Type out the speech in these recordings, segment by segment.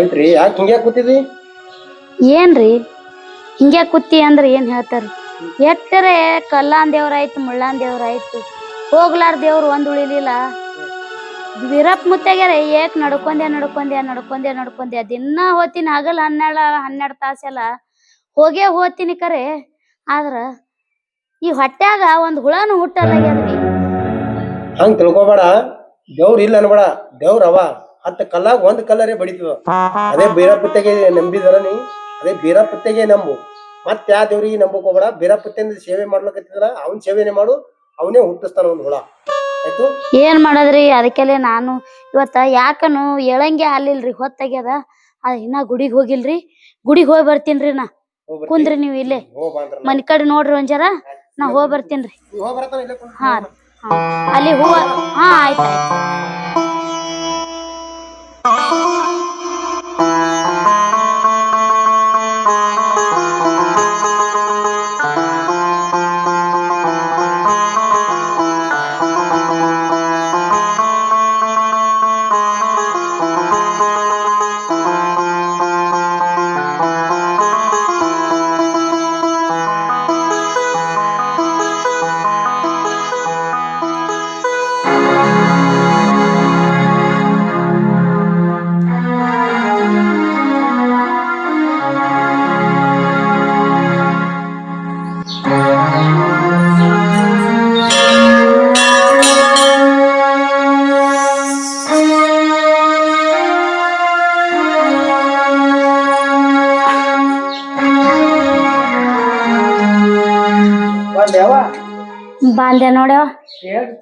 ಐತ್ರಿ ಯಾಕೆ ಹಿಂಗ್ಯಾ ಕೂತಿದಿ ಏನ್ರಿ ಹಿಂಗ್ಯಾ ಕುತ್ತಿ ಅಂದ್ರೆ ಏನ್ ಹೇಳ್ತಾರ? ಎಟ್ಟರೆ ಕಲ್ಲಾನ್ ದೇವ್ರ ಆಯ್ತು ಮುಳ್ಳಾನ್ ದೇವ್ರ ಆಯ್ತು. ಹೋಗ್ಲಾರ ದೇವ್ರು ಒಂದ್ ಉಳಿಲಿಲ್ಲ. ವೀರಪ್ಪ ಮುತ್ತಾಗ್ಯಾರ ಏಕ್ ನಡ್ಕೊಂಡೆ ನಡ್ಕೊಂಡೆ ನಡ್ಕೊಂಡೆ ನಡ್ಕೊಂಡೆ ದಿನ ಹೋತಿನ ಹಗಲ್ ಹನ್ನೆರಡ ಹನ್ನೆರಡು ತಾಸೆಲ್ಲ. ಹೋಗೇ ಹೋತಿನಿ ಕರೆ. ಆದ್ರ ಈ ಹೊಟ್ಯಾಗ ಒಂದ್ ಹುಳನು ಹುಟ್ಟಲ್ಲ ಹಂಗ್ ತಿಳ್ಕೊಬೇಡ. ದೇವ್ರ ಇಲ್ಲ ಅನ್ಬೇಡ ದೇವ್ರ ಅವ. ಹತ್ತ ಕಲ್ಲಾಗ ಒಂದ್ ಕಲ್ಲರೇ ಬಡಿತದ. ಅದೇ ಬೀರಪ್ಪತ್ತೆಗೆ ನಂಬಿದಾರ ನೀ? ಅದೇ ಬೀರಪ್ಪತ್ತೆಗೆ ನಂಬು. ಮತ್ತೆ ಯಾವ ದೇವ್ರಿಗೆ ನಂಬಕ್ ಹೋಗ್ಬೇಡ ಬೀರಪತ್ತೆಯಿಂದ ಸೇವೆ ಮಾಡ್ಲಕತ್ತಿದ್ರ ಅವನ್ ಸೇವೆನೆ ಮಾಡು ಅವನೇ ಹುಟ್ಟಿಸ್ತಾನ ಒಂದ್ ಹುಳ. ಆಯ್ತು? ಏನ್ ಮಾಡದ್ರಿ? ಅದಕ್ಕೆಲೆ ನಾನು ಇವತ್ತ ಯಾಕನು ಹೇಳಂಗೆ ಆಗ್ಲಿಲ್ರಿ ಹೊತ್ತಾಗ್ಯದ. ಅದ್ ಇನ್ನ ಗುಡಿಗ್ ಹೋಗಿಲ್ರಿ. ಗುಡಿಗ್ ಹೋಗಿ ಬರ್ತೀನ್ರಿ ನಾ. ಕುಂದ್ರಿ ನೀವು ಇಲ್ಲೇ. ಹೋಗ್ ಬಾ ಅಂದ್ರ ಮನಿ ಕಡೆ ನೋಡ್ರಿ ಒಂದ್ ಜರ. ನಾ ಹೋಗಿ ಬರ್ತೀನ್ರಿ. ನೀ ಹೋಗ್ ಬರತ್ತಾನ ಇಲ್ಲೇ ಕುಂದ್ರು. ಹಾ ಹಾ. ಅಲ್ಲಿ ಹೂವ ಹಾ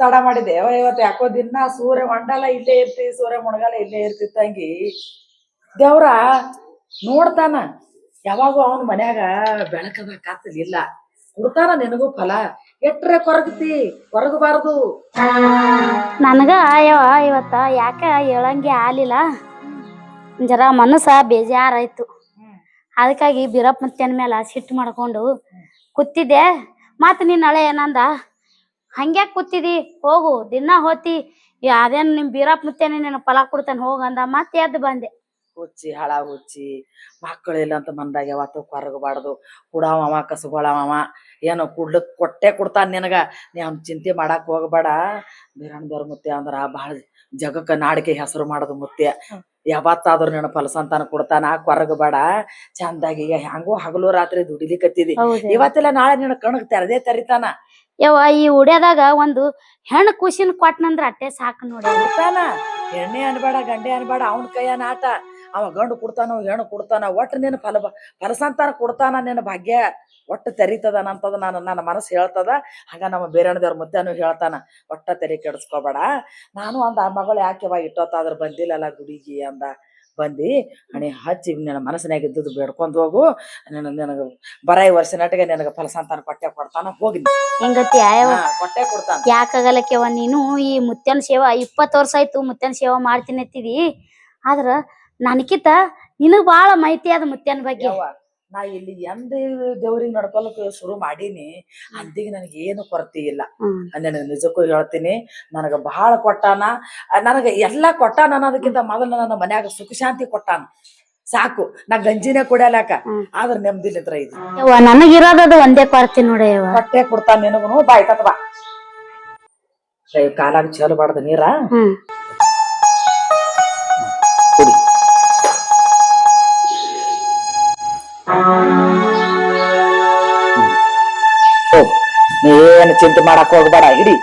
ತಡ ಮಾಡಿದೆ. ಇವತ್ತ ಯಾಕೋ ದಿನ ಸೂರ್ಯ ಮಂಡಲ ಇಲ್ಲೇ ಇರ್ತಿ ಸೂರ್ಯ ಮುಣಗಾಲ ಇಲ್ಲೇ ಇರ್ತಿತ್ತಂಗಿ ದೇವ್ರ ನೋಡ್ತಾನ. ಯಾವಾಗೂ ಅವನ ಮನ್ಯಾಗ ಬೆಳಕದ ಕಾತಲಿಲ್ಲ ಕೊಡ್ತಾನ ನಿನಗೂ ಫಲ. ಎಟ್ರೆ ಕೊರಗತಿ? ಕೊರಗಬಾರದು. ನನಗ ಇವತ್ತ ಯಾಕ ಹೇಳಂಗೆ ಆಲಿಲ್ಲ ಜರ ಮನಸ್ಸ ಬೇಜಾರಾಯ್ತು. ಅದಕ್ಕಾಗಿ ಬೀರಪ್ಪ ಮುತ್ತೇನ ಮೇಲೆ ಸಿಟ್ಟು ಮಾಡ್ಕೊಂಡು ಕೂತಿದ್ದೆ. ಮತ್ತೆ ನೀನ್ ನಾಳೆ ಏನಂದ? ಹಂಗ್ಯಾಕ್ ಕೂತಿದಿ? ಹೋಗು ದಿನ ಹೋತಿ. ಅದೇನ್ ನಿಮ್ ಬೀರಪ್ಪ ಮುತ್ತೇನೆ ನಿನ್ ಫಲ ಕೊಡ್ತಾನೆ ಹೋಗಂದ ಮತ್ತೆ ಎದ್ದು ಬಂದೆ. ಹುಚ್ಚಿ ಹಳ ಹುಚ್ಚಿ. ಮಕ್ಕಳಿಲ್ಲ ಅಂತ ಮಂದಾಗ ಯಾವತ್ತು ಕೊರಗಬಾರ್ದು. ಕುಡಾವ ಕಸಗೊಳವ ಏನೋ ಕುಡ್ಲಕ್ ಕೊಟ್ಟೆ ಕೊಡ್ತಾನ ನಿನಗ. ನೀ ಅವ್ನ ಚಿಂತೆ ಮಾಡಕ್ ಹೋಗಬೇಡ. ಬೀರಣ್ಣದವ್ರ ಮುತ್ತೆ ಅಂದ್ರ ಬಹಳ ಜಗಕ್ಕ ನಾಡಿಕೆ ಹೆಸರು ಮಾಡೋದು ಮುತ್ತೆ ಯಾವತ್ತಾದ್ರೂ ಫಲ ಫಲಸಂತಾನ ಕೊಡ್ತಾನ ಕೊರಗಬೇಡ ಚಂದಾಗಿ ಈಗ ಹೆಂಗೋ ಹಗಲು ರಾತ್ರಿ ದುಡಿಲಿಕತ್ತಿದಿ. ಇವತ್ತೆಲ್ಲ ನಾಳೆ ನಿನ್ನ ಕಣಕ್ ತೆರದೇ ತರಿತಾನ. ಯವ್ವ ಈ ಉಡ್ಯಾದಾಗ ಒಂದು ಹೆಣ್ಣು ಖುಷಿನ ಕೊಟ್ನಂದ್ರ ಅಟ್ಟೆ ಸಾಕು ನೋಡಿ. ಹೆಣ್ಣೆ ಅನ್ಬೇಡ ಗಂಡೆ ಅನ್ಬೇಡ ಅವನ ಕೈಯಾನ ಆಟ. ಅವ ಗಂಡು ಕೊಡ್ತಾನ ಹೆಣ್ಣು ಕೊಡ್ತಾನ ಒಟ್ಟು ನಿನ್ನ ಫಲ ಫಲಸಂತಾನ ಕೊಡ್ತಾನ ನಿನ್ನ ಭಾಗ್ಯ. ಒಟ್ಟು ತೆರಿತದ ಅಂತದ ನಾನು ನನ್ನ ಮನಸ್ಸು ಹೇಳ್ತದ. ಹಾಗ ನಮ್ಮ ಬೇರೆಣ್ಣದವ್ರ ಮುದ್ದೆನೂ ಹೇಳ್ತಾನ ಒಟ್ಟ ತೆರಿ ಕೆಡಿಸ್ಕೋಬೇಡ. ನಾನು ಅಂದ ಆ ಮಗಳು ಯಾಕೆವ ಇಟ್ಟೊತ್ತಾದ್ರ ಬಂದಿಲ್ಲಲ್ಲ ಗುಡಿಗಿ ಅಂದ. ಬಂದಿ ಹಣೆ ಹಚ್ಚಿ ನಿನ್ನ ಮನಸ್ಸಿನಾಗ ಇದ್ದದ್ದು ಬೇಡ್ಕೊಂಡು ಹೋಗು. ನಿನ್ನ ನಿನಗೆ ಬರೈ ವರ್ಷ ನಟಿಗೆ ನಿನಗೆ ಫಲಸಂತಾನ ಕೊಟ್ಟೆ ಕೊಡ್ತಾನ ಹೋಗಿ ಹೆಂಗತಿ ಕೊಟ್ಟೆ ಕೊಡ್ತಾನ. ಯಾಕಾಗಲಕ್ಕೆವ ನೀನು? ಈ ಮುತ್ಯನ ಸೇವಾ ಇಪ್ಪತ್ತು ವರ್ಷ ಆಯ್ತು ಮುತ್ಯನ ಸೇವಾ ಮಾಡ್ತೀನಿ ಅಂತಿದಿ. ಆದ್ರ ನನಕಿತ ನಿನಗ್ ಬಾಳ ಮೈತಿ ಅದ ಮುತ್ಯನ ಬಗ್ಗೆ. ಯವ್ವ ನಾ ಇಲ್ಲಿ ಎಂದ ದೇವ್ರಿಗೆ ನಡ್ಕೊಳಕ್ ಶುರು ಮಾಡೀನಿ. ಅಂದಿಗೆ ನನಗೆ ಏನು ಕೊರತೆ ಇಲ್ಲ. ಹ್ಮ್. ನನಗೆ ನಿಜಕ್ಕೂ ಹೇಳ್ತೀನಿ ನನಗ ಬಹಳ ಕೊಟ್ಟಾನ. ನನಗ ಎಲ್ಲಾ ಕೊಟ್ಟಾನ ಅನ್ನೋದಕ್ಕಿಂತ ಮೊದಲು ನನ್ನ ಮನ್ಯಾಗ ಸುಖ ಶಾಂತಿ ಕೊಟ್ಟಾನ. ಸಾಕು ನಾ ಗಂಜಿನೇ ಕುಡಿಯಲಾಕ. ಹ್ಮ್. ಆದ್ರ ನೆಮ್ಮದಿಲಿದ್ರ ಇದು. ಯವ್ವ ನನಗಿರೋದದು ಒಂದೇ ಕೊರತೆ ನೋಡಿ ಯವ್ವ. ಹೊಟ್ಟೆ ಕೊಡ್ತಾನ ನಿನಗೂ ಬಾಯ್ತತ್ವ ಕಾಲಾಗ ಚೆಲ್ಲಬಾರ್ದ ನೀರ? ಹ್ಮ್. ಏನು ಚಿಂತೆ ಮಾಡಕ್ ಹೋಗ್ಬೇಡ, ಇಡಿ.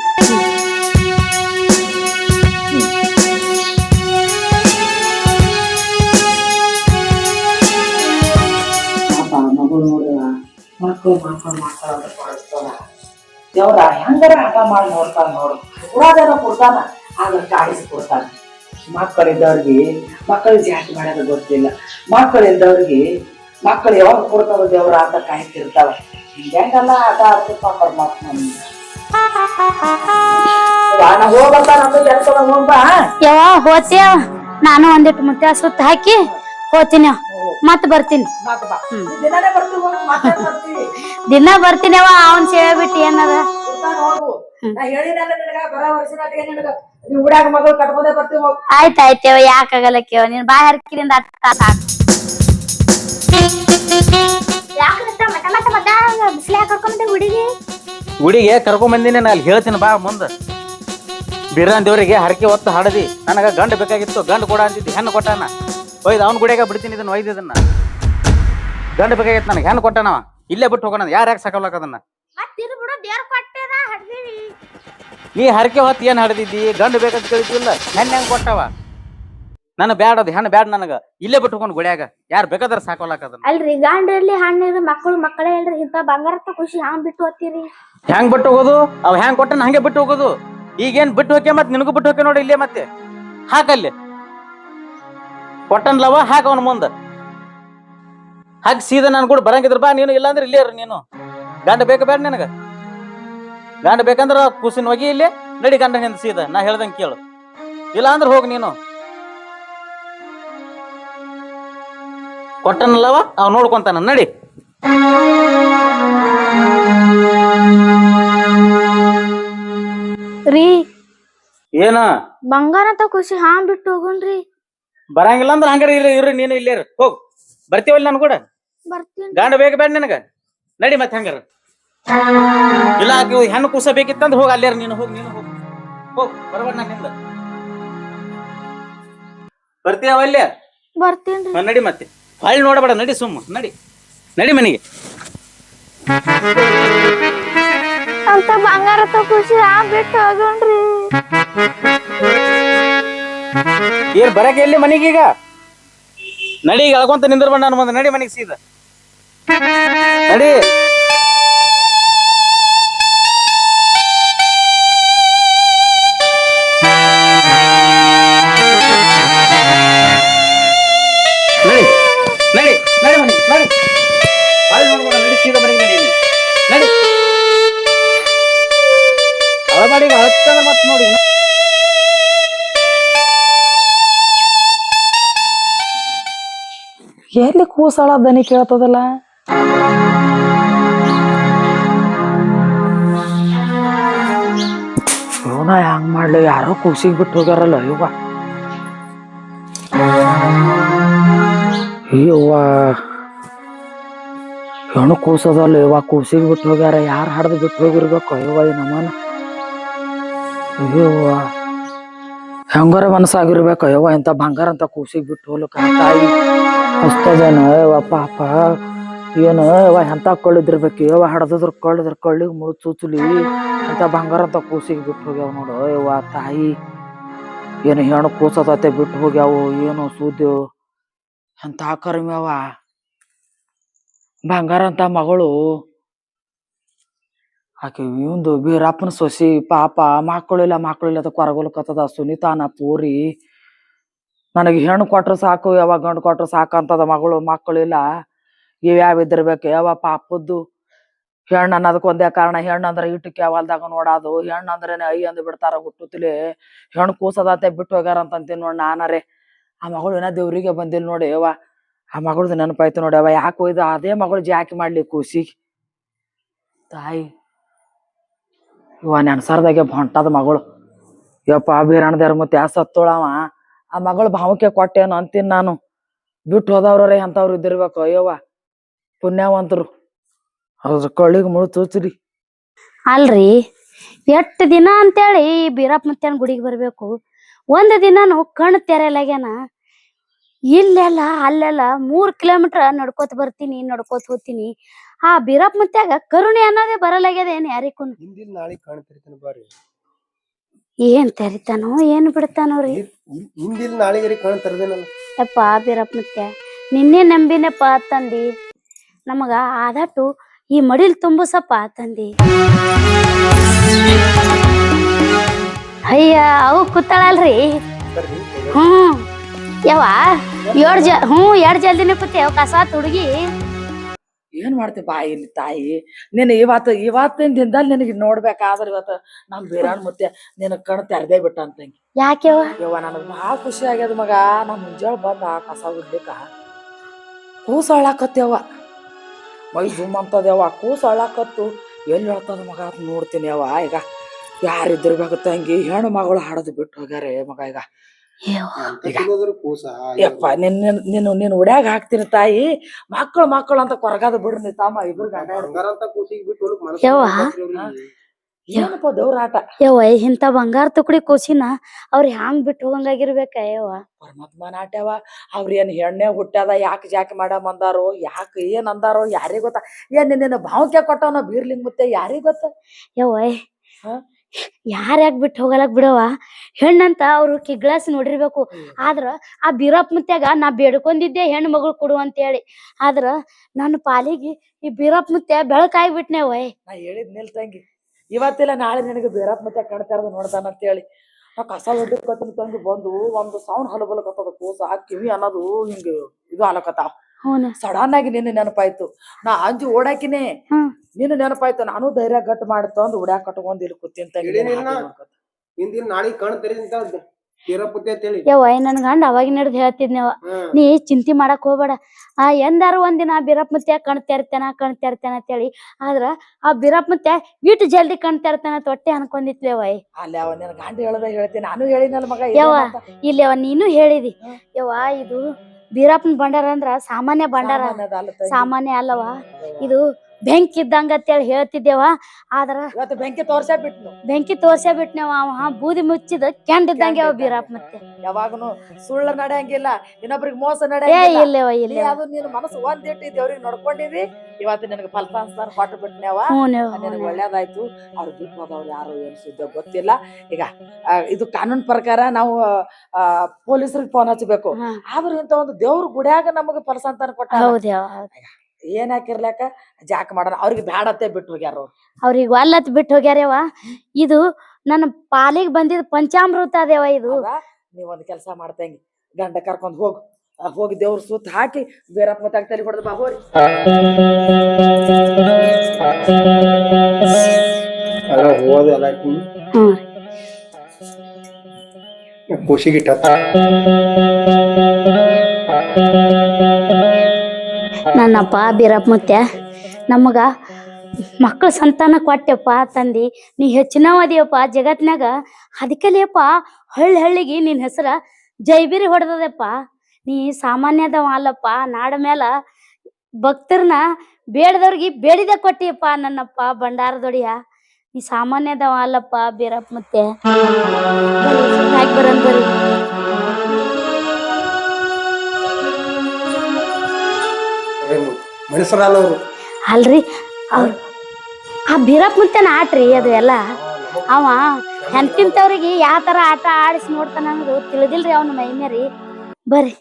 ಮಕ್ಕಳು ಮಕ್ಕಳು ಮಕ್ಕಳು ಅಂತ ದೇವ್ರ ಹೆಂಗಾರ ಹಠ ಮಾಡಿ ನೋಡ್ತಾನ ನೋಡು. ಉಳಾದೇನೋ ಕೊಡ್ತಾನ, ಆದ್ರೆ ಕಾಡಿಸಿ ಕೊಡ್ತಾನ. ಮಕ್ಕಳಿದ್ದವ್ರಿಗೆ ಮಕ್ಕಳಿಗೆ ಜಾಸ್ತಿ ಮಾಡೋದು ಗೊತ್ತಿಲ್ಲ. ಮಕ್ಕಳಿದ್ದವ್ರಿಗೆ ಮಕ್ಕಳು ಯಾವಾಗ ಕೊಡ್ತಾವ ದೇವ್ರ ಅಂತ ಕಾಯ್ತಿರ್ತಾವ ಹಿಂಗೆಲ್ಲ ಆಟ ಪರಮಾತ್ಮ ನಾನು ಒಂದಿಟ್ಟು ಮುತ್ಯ ಸುತ್ತ ಹಾಕಿ ಹೋತೀನಿ. ಮತ್ ಬರ್ತೀನಿ. ದಿನ ಬರ್ತೀನಿ ಅವನ್ ಸೇವೆ ಬಿಟ್ಟು ಏನದ? ಆಯ್ತಾಯ್ತೇವ ಯಾಕಾಗಲ್ಲ ಕೇವ ನೀನ್ ಬಾಯ್ ಹರ್ಕಿರಿಂದ ಸಾಕು. ಯಾಕಂತ ಮಟ ಮಟ ಮಟ ಬಿಸಿಲಾಗ ಕರ್ಕೊಂಡ್ ಹುಡುಗಿ? ಗುಡಿಗೆ ಕರ್ಕೊಂಡ್ ಬಂದಿನಿ ನಾ ಅಲ್ಲಿ ಹೇಳ್ತೀನಿ ಬಾ ಮುಂದ. ಬಿರಾನ್ ದೇವರಿಗೆ ಹರಕೆ ಹೊತ್ತು ಹಾಡದಿ. ನನಗ ಗಂಡ ಬೇಕಾಗಿತ್ತು ಗಂಡ ಕೊಡ ಅಂತಿದ್ದು ಹೆಣ್ಣು ಕೊಟ್ಟಾನ. ಒಯ್ದು ಅವ್ನ ಗುಡಿಯಾಗ ಬಿಡ್ತೀನಿ ಇದನ್ನ ಒಯ್ದು ಇದನ್ನ. ಗಂಡ ಬೇಕಾಗಿತ್ತು ನನಗೆ ಹೆಣ್ಣು ಕೊಟ್ಟಾನವ. ಇಲ್ಲೇ ಬಿಟ್ಟು ಹೋಗೋಣ ಯಾರು ಯಾಕೆ ಸಾಕಲ್ಲ ಅದನ್ನ? ನೀ ಹರಕೆ ಹೊತ್ತು ಏನ್ ಹಾಡದಿದ್ದಿ? ಗಂಡ ಬೇಕಂತ ಕೇಳಿದ್ದಿಲ್ಲ ಹೆಣ್ಣು ಹೆಂಗ್ ಕೊಟ್ಟವ? ನನ್ನ ಬ್ಯಾಡ ಅದು ಹೆಣ್ಣು ಬ್ಯಾಡ ನನಗ. ಇಲ್ಲೇ ಬಿಟ್ಕೊಂಡು ಹೋಗೋಣ ಗುಡಿಯಾಗ. ಯಾರು ಬೇಕಾದ್ರೆ ಸಾಕೋಲಕ್ಕ ಅದನ್ನ. ಅಲ್ರಿ ಗಂಡ ಇರ್ಲಿ ಹಣ್ಣ ಇರ್ಲಿ ಮಕ್ಕಳು ಮಕ್ಕಳೇ ಇಲ್ರಿ ಇಂತ ಬಂಗಾರಕ್ಕೆ ಖುಷಿ ಹ್ಯಾಂಗ್ ಬಿಟ್ಟು ಹೋಗ್ತೀರಿ? ಹೆಂಗ್ ಬಿಟ್ಟು ಹೋಗೋದು? ಅವ್ ಹೆಂಗ್ ಕೊಟ್ಟನ ಹಂಗೆ ಬಿಟ್ಟು ಹೋಗೋದು? ಈಗೇನ್ ಬಿಟ್ಟು ಹೋಕೆ ಮತ್ತೆ ನಿನಗೂ ಬಿಟ್ಟು ಹೋಕೆ ನೋಡಿ ಇಲ್ಲೇ ಮತ್ತೆ. ಹಾಕಲ್ಲಿ ಕೊಟ್ಟನ್ಲವ ಹಾಕ ಅವನ ಮುಂದ. ಹಾಕಿ ಸೀದಾ ನನ್ ಕೂಡ ಬರಂಗಿದ್ರ ಬಾ ನೀನು ಇಲ್ಲಾಂದ್ರೆ ಇಲ್ಲೇ ಇರು ನೀನು. ಗಂಡ ಬೇಕು ಬೇಡ ನಿನಗ. ಗಂಡ ಬೇಕಂದ್ರ ಕೂಸಿನ ಹೋಗಿ ಇಲ್ಲೇ ನಡಿ ಗಂಡ ಹಿಂದ ಸೀದಾ ನಾ ಹೇಳ್ದಂಗೆ ಕೇಳು. ಇಲ್ಲ ಅಂದ್ರೆ ಹೋಗಿ ನೀನು. ಕೊಟ್ಟನಲ್ಲವ? ಅವ್ ನೋಡ್ಕೊಂತಾನ. ನಡಿ. ರೀ. ಏನ? ಅಂತ ಖುಷಿ ಹಾ ಬಿಟ್ಟು ಹೋಗುಣ್ರಿ. ಬರಂಗಿಲ್ಲ ಅಂದ್ರೆ ಹಂಗಾರ ಇಲ್ಲ ಇರ್ರಿ ನೀನು ಇಲ್ಲೇ ಇರು. ಹೋಗ್. ಬರ್ತೀವಲ್ಲ ನಾನು ಕೂಡ? ಬರ್ತೀನಿ. ಗಂಡ ಬೇಗ ಬೇಡ ನಿನಗ. ನಡಿ ಮತ್ತೆ ಹಂಗಾರ. ಇಲ್ಲ ಆಕಿ ಹೆಣ್ಣು ಕೂಸ ಬೇಕಿತ್ತಂದ್ರೆ ಹೋಗಿ ಅಲ್ಲೇರ ನೀನು ಹೋಗಿ ನೀನು ಹೋಗಿ. ಹೋಗ್ ಬರಬೇಡ ನಾನು ನಿಂದ. ಬರ್ತೀಯ ಅಲ್ಲೇ ಬರ್ತೀನಿ ನಡಿ ಮತ್ತೆ. ಹೊಳ್ಳಿ ನೋಡಬೇಡ ನಡಿ ಸುಮ್ಮ ನಡಿ. ನಡಿ ಮನೆಗೆ. ಅಂತ ಬಂಗಾರ ಖುಷಿ ಹಾಂ ಬಿಟ್ಟು ಹೋಗುಣ್ರಿ. ಏನ್ ಬರಕ್ಕೆ ಎಲ್ಲಿ ಮನೆಗೆ ಈಗ? ನಡಿ ಈಗ ಎಳ್ಕೊಂತ ನಿಂದಿರ್ಬೇಡ ನಾನು ನಡಿ ಮನೆಗೆ ಸೀದಾ. ನಡಿ. ಎಲ್ಲಿ ಕೂಸಾಳ ದನಿ ಕೇಳ್ತದಲ್ಲ? ಹಂಗ್ ಮಾಡ್ಲಿ ಯಾರೋ ಕೂಸಿಗೆ ಬಿಟ್ಟು ಹೋಗ್ಯಾರಲ್ಲ ಇವ ಅಯ್ಯವ್ವ ಹೆಣ್ಣು ಕೂಸದಲ್ಲ ಇವ ಕೂಸಿಗೆ ಬಿಟ್ಟು ಹೋಗ್ಯಾರ. ಯಾರು ಹಾಡ್ದು ಬಿಟ್ಟು ಹೋಗಿರ್ಬೇಕು ಅಯ್ಯವ್ವ ಈ ನಮನ ಅಯ್ಯವ್ವ ಹೆಂಗಾರ ಮನಸ್ಸಾಗಿರ್ಬೇಕು ಅಯ್ಯವ್ವ ಇಂಥ ಬಂಗಾರ ಅಂತ ಕೂಸಿಗೆ ಬಿಟ್ಟು ಹೋಗ್ಲಿಕ್ಕ ತಾಯಿ? ಹಸ್ತದೇನ ಯವ್ವ, ಪಾಪ. ಏನು ಯವ್ವ ಎಂತ ಕೊಳ್ಳಿದಿರ್ಬೇಕು ಯವ್ವ, ಹಡ್ದಿದ್ರು ಕೊಳ್ಳಿದ್ರ ಕೊಳ್ಳಿಗೆ ಮುಳು ಚೂಚುಲಿ. ಅಂತ ಬಂಗಾರ ಅಂತ ಕೂಸಿಗೆ ಬಿಟ್ಟು ಹೋಗ್ಯಾವ ನೋಡು ಯವ್ವ ತಾಯಿ. ಏನು ಹೆಣ್ಣು ಕೂಸದತೆ ಬಿಟ್ಟು ಹೋಗ್ಯಾವು, ಏನು ಸೂದ್ಯವು ಎಂತ ಕರ್ಮಿ ಅವ. ಬಂಗಾರ ಅಂತ ಮಗಳು. ಆಕೆ ಇವಂದು ಬೀರಪ್ಪನ ಸೊಸಿ ಪಾಪ ಮಕ್ಕಳಿಲ್ಲ ಮಕ್ಕಳಿಲ್ಲ ಅಂತ ಕೊರಗೊಲಕತ್ತದ ಸುನಿತಾನ ಪೂರಿ. ನನಗೆ ಹೆಣ್ಣು ಕೊಟ್ರು ಸಾಕು ಯಾವಾಗ ಗಂಡು ಕೊಟ್ರು ಸಾಕು ಅಂತದ ಮಗಳು ಮಕ್ಕಳಿಲ್ಲ ಇವ್ಯಾವ ಇದ್ದಿರ್ಬೇಕು ಯಾವ ಪಾಪದ್ದು? ಹೆಣ್ಣು ಅನ್ನೋದಕ್ಕೆ ಒಂದೇ ಕಾರಣ. ಹೆಣ್ಣು ಅಂದ್ರೆ ಇಟ್ಟು ಕೇವಲ್ದಾಗ ನೋಡೋದು. ಹೆಣ್ಣು ಅಂದ್ರೇನೆ ಐ ಬಿಡ್ತಾರ ಹುಟ್ಟುತ್ತಲೇ ಹೆಣ್ಣು ಕೂಸದಂತೆ ಬಿಟ್ಟು ಹೋಗ್ಯಾರ ಅಂತಂತೀನಿ ನೋಡಿ ನಾನರೇ. ಆ ಮಗಳು ಏನೋ ದೇವ್ರಿಗೆ ಬಂದಿಲ್ಲ ನೋಡಿ ಯವ್ವ ಆ ಮಗಳದು ನೆನಪಾಯ್ತು ನೋಡಿ ಯಾಕೆ ಒಯ್ದು ಅದೇ ಮಗಳು ಜಾಕಿ ಮಾಡ್ಲಿ ಕೂಸಿ. ತಾಯಿ. ಇವ ನೆನ್ಸಾರ್ದಾಗೆ ಹೊಂಟದ ಮಗಳು. ಯಪ್ಪ ಬೀರಣ್ಣದೇವ್ರ ಮತ್ತೆ ಯಾ ಸತ್ತೋಳವ ಆ ಮಗಳು ಭಾವಕ್ಕೆ ಕೊಟ್ಟೇನು ಅಂತೀನಿ ನಾನು. ಬಿಟ್ಟು ಹೋದವ್ರೇ ಅಂಥವ್ರು ಇದ್ದಿರ್ಬೇಕು, ಅಯ್ಯವ್ವ. ಪುಣ್ಯವಂತರು. ಅವ್ರು ಕೊಳ್ಳಿಗೆ ಮುಳು ಚೂಚ್ರಿ ಅಲ್ರಿ, ಎಷ್ಟು ದಿನ ಅಂತೇಳಿ ಬೀರಪ್ಪ ಮತ್ತೆ ಗುಡಿಗೆ ಬರ್ಬೇಕು? ಒಂದ್ ದಿನಾನು ಕಣ್ಣು ತೆರೆಯಲಾಗ್ಯಾನ? ಇಲ್ಲೆಲ್ಲ ಅಲ್ಲೆಲ್ಲ ಮೂರ್ ಕಿಲೋಮೀಟರ್ ನಡ್ಕೋತ ಬರ್ತೀನಿ ನಡ್ಕೋತ ಹೋಗ್ತೀನಿ. ಆ ಬೀರಪ್ಪ ಮತ್ತಾಗ ಕರುಣೆ ಅನ್ನೋದೇ ಬರಲಾಗ್ಯದ ಏನ್ ಯಾರಿಗೂ ಹಿಂದಿನ ನಾಳೆ ಕಾಣ್ತಿರ್ತಾನೆ ಬಾರಿ. ಏನ್ ತೆರಿತಾನೋ ಏನ್ ಬಿಡ್ತಾನೋ ರೀ. ಹಿಂದಿನ ನಾಳೆಗರಿ ಯಪ್ಪ ಬೀರಪ್ಪ ಮುತ್ಯ ನಿನ್ನೆ ನಂಬಿನಪ್ಪ ತಂದಿ. ನಮಗ ಆದಟ್ಟು ಈ ಮಡಿಲ್ ತುಂಬಸಪ್ಪ ತಂದಿ. ಅಯ್ಯ ಅವು ಕೂತಾಳಲ್ರಿ. ಹ್ಞೂ ಹ್ಮ್. ಯವ್ವ ಎರಡ್ ಜ ಹ್ಞೂ ಎರಡ್ ಜಲ್ದಿನೇ ಕೂತೆ ಕಸ ತುಡುಗಿ ಏನ್ ಮಾಡ್ತಿ ಬಾ ಇಲ್ಲಿ ತಾಯಿ? ನೀನು ಇವತ್ತು ಇವತ್ತಿನ ದಿನದಲ್ಲಿ ನಿನಗೆ ನೋಡ್ಬೇಕಾದ್ರೆ ಇವತ್ತು ನಮ್ ಬೀರಾಣ್ ಮುತ್ತೆ ನಿನ್ ಕಣ್ ತೆರ್ದೇ ಬಿಟ್ಟ ಅಂತಂಗಿ ಯಾಕೆ ಯವ್ವ? ನನಗ್ ಭಾಳ ಖುಷಿ ಆಗ್ಯದ ಮಗ. ನಾ ಮುಂಜಾನೆ ಬಂದ ಕಸ ಬಿಡ್ಲಿಕ್ಕ ಕೂಸ ಅಳ್ಳಾಕತ್ಯವ ಮೈ ಜುಮ್ ಅಂತದೇವ ಕೂಸ ಅಳ್ಳಾಕತ್ತು ಎಲ್ಲಿ ಹೇಳ್ತದ ಮಗ ನೋಡ್ತೀನಿ ಯವ್ವ. ಈಗ ಯಾರಿದ್ರು ಬೇಕು ತಂಗಿ ಹೆಣ್ಣು ಮಗಳು ಹಾಡೋದು ಬಿಟ್ಟು ಹೋಗ್ಯಾರೆ ಮಗ ಈಗ. ಯಪ್ಪ ನಿನ್ ನಿನ್- ಉಡ್ಯಾಗ ಹಾಕ್ತೀನಿ ತಾಯಿ. ಮಕ್ಕಳು ಮಕ್ಕಳು ಅಂತ ಕೊರಗಾದ ಬಿಡ್ರಿ ನೀ ತಮ್ಮ ಇಬ್ರು. ಏನಪ್ಪ ದೇವ್ರ ಆಟ? ಯವ್ವ ಇಂಥ ಬಂಗಾರ ತುಕಡಿ ಕೂಸಿನ ಅವ್ರ ಹ್ಯಾಂಗ್ ಬಿಟ್ಟು ಹೋಗಂಗಾಗಿರ್ಬೇಕ ಯವ್ವ? ಪರಮಾತ್ಮ ನಾಟ್ಯವ ಅವ್ರ ಏನ್ ಹೆಣ್ಣೆ ಹುಟ್ಟ್ಯಾದ ಯಾಕೆ ಜಾಕೆ ಮಾಡಮ್ ಅಂದಾರೋ ಯಾಕೆ ಏನ್ ಅಂದಾರೋ ಯಾರಿಗ್ ಗೊತ್ತ? ಏನ್ ನಿನ್ನ ಭಾವಕ್ಕೆ ಕೊಟ್ಟವನ ಬೀರ್ಲಿಂಗ್ ಮತ್ತೆ ಯಾರಿಗ್ ಗೊತ್ತ? ಯವ್ವ ಹಾ? ಯಾರ್ ಯಾಕೆ ಬಿಟ್ಟು ಹೋಗಲಕ್ ಬಿಡವ ಹೆಣ್ಣಂತ ಅವ್ರು ಕಿಗ್ಲಾಸ್ ನೋಡಿರ್ಬೇಕು. ಆದ್ರ ಆ ಬೀರಪ್ಪ ಮುತ್ಯಾಗ ನಾ ಬೇಡ್ಕೊಂಡಿದ್ದೆ ಹೆಣ್ಣು ಮಗಳು ಕೊಡು ಅಂತ ಹೇಳಿ ಆದ್ರ ನನ್ನ ಪಾಲಿಗೆ ಈ ಬೀರಪ್ಪ ಮುತ್ಯ ಬೆಳಕಾಗಿ ಬಿಟ್ನೇವ ನಾ ಹೇಳಿದ್ ನಿಲ್ ತಂಗಿ. ಇವತ್ತಿಲ್ಲ ನಾಳೆ ನಿನಗೆ ಬೇರಪ್ಪ ಮತ್ತೆ ಕಣ್ತಾರದು ನೋಡ್ತಾನ ಅಂತ ಹೇಳಿ ಆ ಕಸ ಒಡ್ಡಿ ತಂಗಿ ಬಂದು ಒಂದು ಸೌಂಡ್ ಹಲಬಲಕತ್ತದ ಕೂಸ. ಕಿವಿ ಅನ್ನೋದು ಹಿಂಗ ಇದು ಆಲಕತ್ತಾವ ಸಡನ್ ಆಗಿ ನಿನ್ನ ನೆನಪಾಯ್ತು. ನಾ ಅಂಜು ಓಡಾಕಿನೇ. ಹ್ಮ್. ನಿನ್ನ ನೆನಪಾಯ್ತು. ನಾನು ಧೈರ್ಯ ಗಟ್ಟು ಮಾಡ್ತಂದ್ ಉಡ್ಯಾಕ ಕಟ್ಕೊಂಡ್ ಇಲ್ಲಿ ಕೂತಿಂತ. ಹಿಂದಿನ ನಾಳಿಗ್ ಕಣ್ ತೆರೆದಿಂತ ಯವ್ವ ನನ್ ಗಂಡ ಅವಾಗಿನ ಹಿಡ್ದು ಹೇಳ್ತಿದ್ನವ. ನೀ ಚಿಂತೆ ಮಾಡಕ್ ಹೋಗ್ಬೇಡ. ಆ ಎಂದಾರ ಒಂದಿನ ಬೀರಪ್ಪ ಮುತ್ಯ ಕಣ್ ತೆರಿತೇನ ಕಣ್ ಅಂತ ಅಂತೇಳಿ ಆದ್ರ ಆ ಬೀರಪ್ಪ ಮುತ್ಯ ಇಟ್ಟು ಜಲ್ದಿ ಕಣ್ ತೆರಿತೇನ ತೊಟ್ಟೆ ಅನ್ಕೊಂಡಿತ್ಲೇವ ಅಲ್ಲವ ಅವ ನಿನ್ನ ಗಂಡ ಹೇಳ್ದ ಹೇಳ್ತೀನಿ ನಾನು ಹೇಳಿನಲ್ ಮಗ ಯವ್ವ. ಇಲ್ಲವ ನೀನು ಹೇಳಿದಿ. ಯವ ಯವ್ವ ಇದು ಬೀರಪ್ಪನ ಭಂಡಾರ ಅಂದ್ರ ಸಾಮಾನ್ಯ ಭಂಡಾರ. ಸಾಮಾನ್ಯ ಅಲ್ಲವ ಇದು ಬೆಂಕಿ ಇದ್ದಂಗ ಅಂತೇಳಿ ಹೇಳ್ತಿದ್ದೇವ ಆದ್ರ ಇವತ್ತು ಬೆಂಕಿ ತೋರ್ಸೇ ಬಿಟ್ನು. ಬೆಂಕಿ ತೋರ್ಸೇ ಬಿಟ್ನೇವ ಅವ ಬೂದಿ ಮುಚ್ಚಿದ ಕೆಂಡ್ ಇದ್ದಂಗೆ ಅವ ಬೀರಪ್ಪ ಮತ್ತೆ. ಯಾವಾಗನು ಸುಳ್ಳು ನಡೆಯಂಗಿಲ್ಲ ಇನ್ನೊಬ್ರಿಗೆ ಮೋಸ ಏ ನಡೆಯಂಗಿಲ್ಲ. ಇಲ್ಲವ ನೀ ಇಲ್ಲವ. ಅದು ನಿನ್ನ ಮನಸ್ಸು ಒಂದಿಟ್ಟು ದೇವ್ರಿಗೆ ನೋಡ್ಕೊಂಡಿದಿ ಇವತ್ತು ನಿನಗೆ ಫಲಿತಾಂಶ ಕೊಟ್ಟು ಬಿಟ್ನೇವ. ನಿನಗೆ ಒಳ್ಳೇದಾಯ್ತು. ಅವ್ರು ಬಿಟ್ಟು ಹೋದವ್ರು ಯಾರು ಏನ್ ಸುದ್ದಿ ಗೊತ್ತಿಲ್ಲ. ಈಗ ಆ, ಇದು ಕಾನೂನು ಪ್ರಕಾರ ನಾವು ಆ ಪೊಲೀಸರಿಗೆ ಫೋನ್ ಹಚ್ಚಬೇಕು ಆದ್ರೂ ಇಂತ ಒಂದು ದೇವ್ರ ಗುಡಿಯಾಗ ನಮಗೆ ಫಲಸಂತಾನ ಕೊಟ್ಟ ಹೌದ್ಯಾವ ಏನ್ ಹಾಕಿರ್ಲಾಕ ಜಾಕ್ ಮಾಡೋಣ. ಅವ್ರಿಗೆ ಬ್ಯಾಡತ್ತೆ ಬಿಟ್ಟು ಹೋಗ್ಯಾರ ಅವ್ರು ಅವ್ರಿಗೆ ಒಲ್ಲತ್ ಬಿಟ್ಟು ಹೋಗ್ಯಾರವ ಇದು ನನ್ನ ಪಾಲಿಗೆ ಬಂದಿದ್ ಪಂಚಾಮೃತ ಅದೇವ ಇದು. ನೀವೊಂದು ನೀವ್ ಒಂದ್ ಕೆಲಸ ಮಾಡ್ತಂಗಿ ಗಂಡ ಕರ್ಕೊಂಡ್ ಹೋಗು. ಹೋಗಿ ದೇವ್ರ ಸುತ್ತ ಹಾಕಿ ಬೇರಪ್ಪ ಮತ್ತೆ ತಲೆ ಹೊಡೆದ ಬಾ ಹೋರಿ. ಎಲ್ಲ ನನ್ನಪ್ಪ ಬೀರಪ್ಪ ಮುತ್ಯ, ನಮಗ ಮಕ್ಕಳ ಸಂತಾನ ಕೊಟ್ಟೆಪ್ಪ ತಂದಿ. ನೀ ಹೆಚ್ಚಿನವ ಅದಿಯಪ್ಪ ಜಗತ್ನಾಗ ಅದಕ್ಕಲ್ಲಿಯಪ್ಪ ಹಳ್ಳಿ ಹಳ್ಳಿಗೆ ನಿನ್ ಹೆಸರ ಜೈಬಿರಿ ಹೊಡೆದದಪ್ಪ. ನೀ ಸಾಮಾನ್ಯದವ ಅಲ್ಲಪ್ಪ, ನಾಡ ಮೇಲ ಭಕ್ತರನ್ನ ಬೇಡದವ್ರಿಗೆ ಬೇಡಿದ ಕೊಟ್ಟಿಯಪ್ಪ ನನ್ನಪ್ಪ ಭಂಡಾರದೊಡಿಯ ನೀ ಸಾಮಾನ್ಯದವ ಅಲ್ಲಪ್ಪ ಬೀರಪ್ಪ ಮತ್ತೆ ಅಲ್ರಿ ಅವ್ರು ಆ ಬೀರಪ್ಪ ಮುಂಚೆ ಆಟ್ರಿ ಅದು ಎಲ್ಲ. ಅವ ಹೆಂತಿಂತವ್ರಿಗೆ ಯಾವ ತರ ಆಟ ಆಡಿಸಿ ನೋಡ್ತಾನ ಅನ್ನೋದು ತಿಳಿದಿಲ್ರಿ ಅವ್ನ ಮೈಮೇರಿ ಬರ್ರಿ.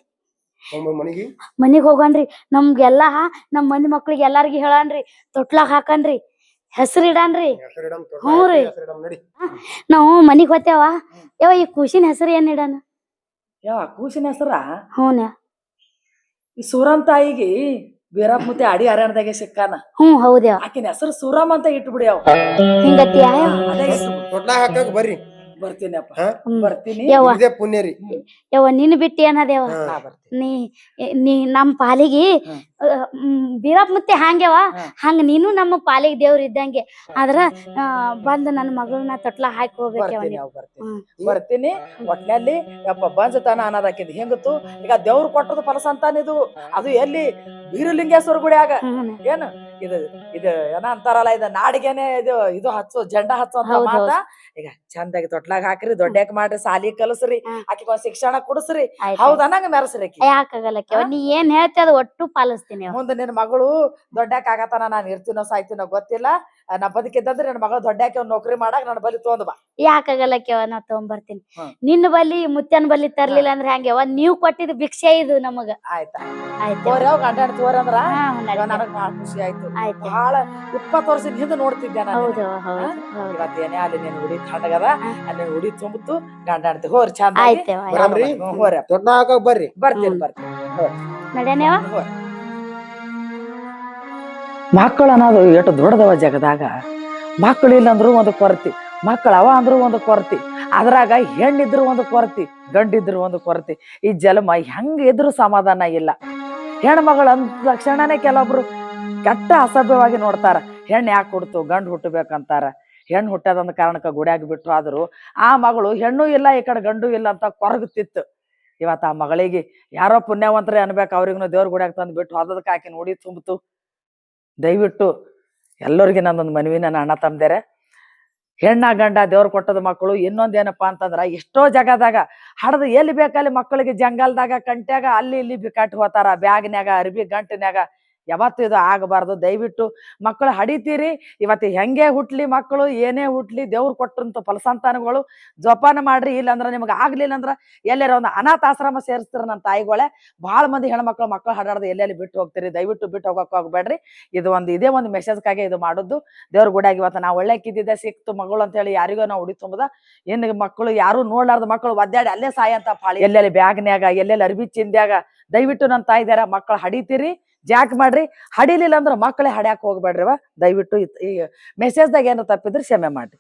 ಮನೆಗೆ? ಮನಿಗ್ ಹೋಗನ್ರಿ ನಮ್ಗೆಲ್ಲಾ ನಮ್ ಮಂದಿ ಮಕ್ಳಿಗೆ ಎಲ್ಲಾರ್ಗಿ ಹೇಳನ್ರಿ ತೊಟ್ಲಾಗ ಹಾಕನ್ರಿ ಹೆಸರು ಇಡನ್ರಿ ಹೆಸರಿಡಮ್ ಹ್ಞೂ ರೀ. ನಾವು ಮನಿಗ್ ಹೋತೇವ ಯಾವ ಈ ಖುಷಿನ ಹೆಸರು ಏನ್ ಇಡನ ಯಾವ ಕೂಸಿನ ಹೆಸರ? ಹ್ಞೂ ಈ ಸೂರನ್ ತಾಯಿಗೆ ಬೀರಪ್ಪ ಮುತ್ತೆ ಅಡಿ ಹರಿಯಾಣದಾಗೆ ಸಿಕ್ಕಾನ? ಹ್ಮ್ ಹೌದೇವ ಆಕಿನ ಹೆಸರು ಸೂರಮ್ ಅಂತ ಇಟ್ಬಿಡಿ ಅವ ಹಿಂಗತಿ ಯಾವ ಅದೇ ತೊಟ್ಲ ಹಾಕಕ್ ಬರ್ರಿ. ಬರ್ತೀನಪ್ಪ. ಹಾ? ಬರ್ತೀನಿ. ಯವ್ವ. ಇದೇ ಪುಣ್ಯ ರೀ. ಯವ್ವ ನಿನ್ ಬಿಟ್ಟಿ ಏನದೇವ ಹಾ. ನಾ ಬರ್ತೀನಿ. ನೀ ನೀ ಪಾಲಿಗಿ. ಬೀರಪ್ಪ ಮುತ್ತೆ ಹಂಗ್ಯವ ಹಂಗ ನೀನು ನಮ್ಮ ಪಾಲಿಗೆ ದೇವ್ರ ಇದ್ದಂಗೆ. ಆದ್ರ ಆ, ಬಂದ್ ನನ್ನ ಮಗಳನ್ನ ತೊಟ್ಲ ಹಾಕಿ ಹೋಗ್ಬೇಕವ ಬರ್ತೀನಿ ಒಟ್ನಲ್ಲಿ ಯಪ್ಪ ಬಂಜತನ ಅನ್ನೋದಾಕಿದ್ ಹೆಂಗತ್ತು ಈಗ ದೇವ್ರು ಕೊಟ್ಟದ ಫಲಸಂತಾನ ಇದು. ಅದು ಎಲ್ಲಿ ಬೀರಲಿಂಗೇಶ್ವರ ಗುಡಿಯಾಗ. ಏನು? ಇದು ಇದು ಏನ ಅಂತಾರಲ್ಲ ಇದು ನಾಡಿಗೆನೆ ಇದು ಇದು ಹಚ್ಚು ಜೆಂಡ ಹಚ್ಚು ಅಂತ ಹೌದ್ ಮಾತ. ಈಗ ಚಂದಾಗಿ ತೊಟ್ಲಾಗ ಹಾಕ್ರಿ ದೊಡ್ಡಕ್ ಮಾಡ್ರಿ ಸಾಲಿ ಕಲಸ್ರಿ ಆಕಿ ಆಕಿಗೆ ಒಂದ್ ಶಿಕ್ಷಣ ಕೊಡಸ್ರಿ. ಆಯ್ತು. ಹೌದ ಅನ್ನಂಗ ಮೆರೆಸ್ರಿ ಆಕಿ. ಯಾಕಾಗಲ್ಲ ಕೆವ ನೀ ಏನ್ ಹೇಳ್ತಿ ಅದು ಒಟ್ಟು ಪಾಲಿಸ್ತೀನಿ. ಮುಂದೆ ನಿನ್ ಮಗಳು ದೊಡ್ಡಕ್ ಆಗತ್ತಾನ ನಾನ್ ಇರ್ತೀನೋ ಸಾಯ್ತೀನೋ ಗೊತ್ತಿಲ್ಲ. ನಾ ಬದುಕಿದ್ದಂದ್ರೆ ನನ್ನ ಮಗಳು ದೊಡ್ಡಾಕಿ ಒಂದ್ ನೌಕರಿ ಮಾಡಾಕ ನನ್ನ ಬಲಿ ತೊಗೊಂಡ್ ಬಾ. ಯಾಕಾಗಲ್ಲ ಕೇವ ನಾ ತಗೊಂಬರ್ತೀನಿ. ಹ್ಮ್. ನಿನ್ನ ಬಲ್ಲಿ ಮುತ್ಯನ್ ಬಲ್ಲಿ ತರ್ಲಿಲ್ಲ ಅಂದ್ರೆ ಹಂಗ್ಯವ ನೀವ್ ಕೊಟ್ಟಿದ್ ಭಿಕ್ಷೆ ಇದು ನಮಗ. ಆಯ್ತಾ? ಆಯ್ತು. ತೋರಿ ಅವ್ ಗಂಡ ಹೆಂಡ್ತಿ ತೋರಿ ಅಂದ್ರ? ಇವಾಗ ನನಗ್ ಬಹಳ ಖುಷಿ ಆಯ್ತು. ಆಯ್ತು. ಬಹಳ ಇಪ್ಪತ್ತು ವರ್ಷದ ಹಿಂದೆ ನೋಡ್ತಿದ್ದೆ ನಾನು ಹೌದು ಹೌದು ಹೌದು. ಇವತ್ತೇನೇ ಅಲ್ಲಿ ನೀನ್ ಉಡಿ ತಣ್ಣಗದ. ಅಲ್ಲಿ ಉಡಿ ತುಂಬಿತು ಗಂಡ ಹೆಂಡ್ತಿ ಹೋರಿ ಚಂದ ಆಯ್ತು ಆಯ್ತು. ಬರಾಮ್ರಿ? ಹೋರಿ. ತೊಟ್ಲ ಹಾಕಕ್ ಬರ್ರಿ ಬರ್ತೀನಿ. ಬರ್ತೀನಿ. ನಡ್ಯಾನೇವ ಹೋರಿ. ಮಕ್ಕಳು ಅನ್ನೋದು ಎಷ್ಟು ದೊಡ್ಡದವ ಜಗದಾಗ. ಮಕ್ಕಳು ಇಲ್ಲಂದ್ರು ಒಂದು ಕೊರತೆ. ಮಕ್ಕಳು ಅವ ಅಂದ್ರೂ ಒಂದು ಕೊರತೆ. ಅದ್ರಾಗ ಹೆಣ್ಣಿದ್ರು ಒಂದು ಕೊರತೆ, ಗಂಡಿದ್ರು ಒಂದು ಕೊರತೆ. ಈ ಜನ್ಮ ಹೆಂಗ ಇದ್ರೂ ಸಮಾಧಾನ ಇಲ್ಲ. ಹೆಣ್ಮಗಳು ಅಂದ ತಕ್ಷಣನೇ ಕೆಲವೊಬ್ರು ಕೆಟ್ಟ ಅಸಭ್ಯವಾಗಿ ನೋಡ್ತಾರ. ಹೆಣ್ಣು ಯಾಕೆ ಹುಡ್ತು, ಗಂಡು ಹುಟ್ಟಬೇಕಂತಾರ. ಹೆಣ್ಣು ಹುಟ್ಟದಂದ ಕಾರಣಕ್ಕೆ ಗುಡಿಯಾಗಿ ಬಿಟ್ರು ಆದರೂ ಆ ಮಗಳು ಹೆಣ್ಣು ಇಲ್ಲ, ಈ ಕಡೆ ಗಂಡು ಇಲ್ಲ ಅಂತ ಕೊರಗುತ್ತಿತ್ತು. ಇವತ್ತು ಆ ಮಗಳಿಗೆ ಯಾರೋ ಪುಣ್ಯವಂತರೇ ಅನ್ಬೇಕು ಅವ್ರಿಗೂ ದೇವ್ರ ಗುಡಿಯಾಗಿ ತಂದು ಬಿಟ್ಟು ಹೊದದಕ್ಕೆ ಹಾಕಿ ನೋಡಿ ತುಂಬಿತು. ದಯವಿಟ್ಟು ಎಲ್ಲರಿಗೆ ನನ್ನೊಂದು ಮನವಿ ನನ್ನ ಅಣ್ಣ ತಂದೆರೆ ಹೆಣ್ಣ ಗಂಡ ದೇವ್ರು ಕೊಟ್ಟದ ಮಕ್ಕಳು ಇನ್ನೊಂದ್ ಏನಪ್ಪಾ ಅಂತಂದ್ರ ಎಷ್ಟೋ ಜಾಗದಾಗ ಹಡದ ಎಲ್ಲಿ ಬೇಕಲ್ಲಿ ಮಕ್ಕಳಿಗೆ ಜಂಗಲ್ದಾಗ, ಕಂಟ್ಯಾಗ ಅಲ್ಲಿ ಇಲ್ಲಿ ಬಿಕಾಟ್ ಹೋತಾರ. ಬ್ಯಾಗ್ನ್ಯಾಗ, ಅರ್ಬಿ ಗಂಟಿನ್ಯಾಗ ಯಾವತ್ತು ಇದು ಆಗಬಾರ್ದು. ದಯವಿಟ್ಟು ಮಕ್ಕಳು ಹಡಿತೀರಿ. ಇವತ್ತು ಹೆಂಗೆ ಹುಟ್ಲಿ ಮಕ್ಕಳು, ಏನೇ ಹುಟ್ಲಿ, ದೇವ್ರು ಕೊಟ್ಟಂತ ಫಲಸಂತಾನಗಳು ಜೋಪಾನ ಮಾಡ್ರಿ. ಇಲ್ಲಾಂದ್ರೆ ನಿಮ್ಗೆ ಆಗ್ಲಿಲ್ಲ ಅಂದ್ರೆ ಎಲ್ಲಾರ ಒಂದು ಅನಾಥ ಆಶ್ರಮ ಸೇರಿಸ್ತೀರ ನನ್ನ ತಾಯಿಗಳೇ. ಭಾಳ ಮಂದಿ ಹೆಣ್ಮಕ್ಳು, ಮಕ್ಕಳು ಹಾಡಾಡ್ದು ಎಲ್ಲೆಲ್ಲಿ ಬಿಟ್ಟು ಹೋಗ್ತೀರಿ? ದಯವಿಟ್ಟು ಬಿಟ್ಟು ಹೋಗೋಕೆ ಹೋಗ್ಬೇಡ್ರಿ ಇದು ಒಂದು, ಇದೇ ಒಂದು ಮೆಸೇಜ್ಗಾಗಿ ಇದು ಮಾಡೋದು ದೇವ್ರ ಗುಡಿಯಾಗಿ ಇವತ್ತು ನಾವು ಒಳ್ಳೆ ಕಿದ್ದಿದ್ದೆ, ಸಿಕ್ತು ಮಗಳು ಅಂತ ಹೇಳಿ ಯಾರಿಗೋ ನಾವು ಉಡಿ ತುಂಬದ. ಇನ್ನು ಮಕ್ಕಳು ಯಾರು ನೋಡ್ಲಾರ್ದ ಮಕ್ಕಳು ಒದ್ದಾಡಿ ಅಲ್ಲೇ ಸಾಯಂತ ಪಾಳಿ. ಎಲ್ಲೆಲ್ಲಿ ಬ್ಯಾಗ್ನ್ಯಾಗ, ಎಲ್ಲೆಲ್ಲಿ ಅರ್ಬಿ ಚಿಂದ್ಯಾಗ, ದಯವಿಟ್ಟು ನನ್ನ ತಾಯಿದಾರ ಮಕ್ಕಳು ಹಡಿತೀರಿ. ಜಾಕ್ ಮಾಡ್ರಿ ಹಡಿಲಿಲ್ಲ ಅಂದ್ರೆ ಮಕ್ಕಳೇ ಹಡ್ಯಾಕ್ ಹೋಗ್ಬೇಡ್ರಿವ. ದಯವಿಟ್ಟು ಈ ಮೆಸೇಜ್ದಾಗ ಏನು ತಪ್ಪಿದ್ರೆ ಕ್ಷಮೆ ಮಾಡ್ರಿ.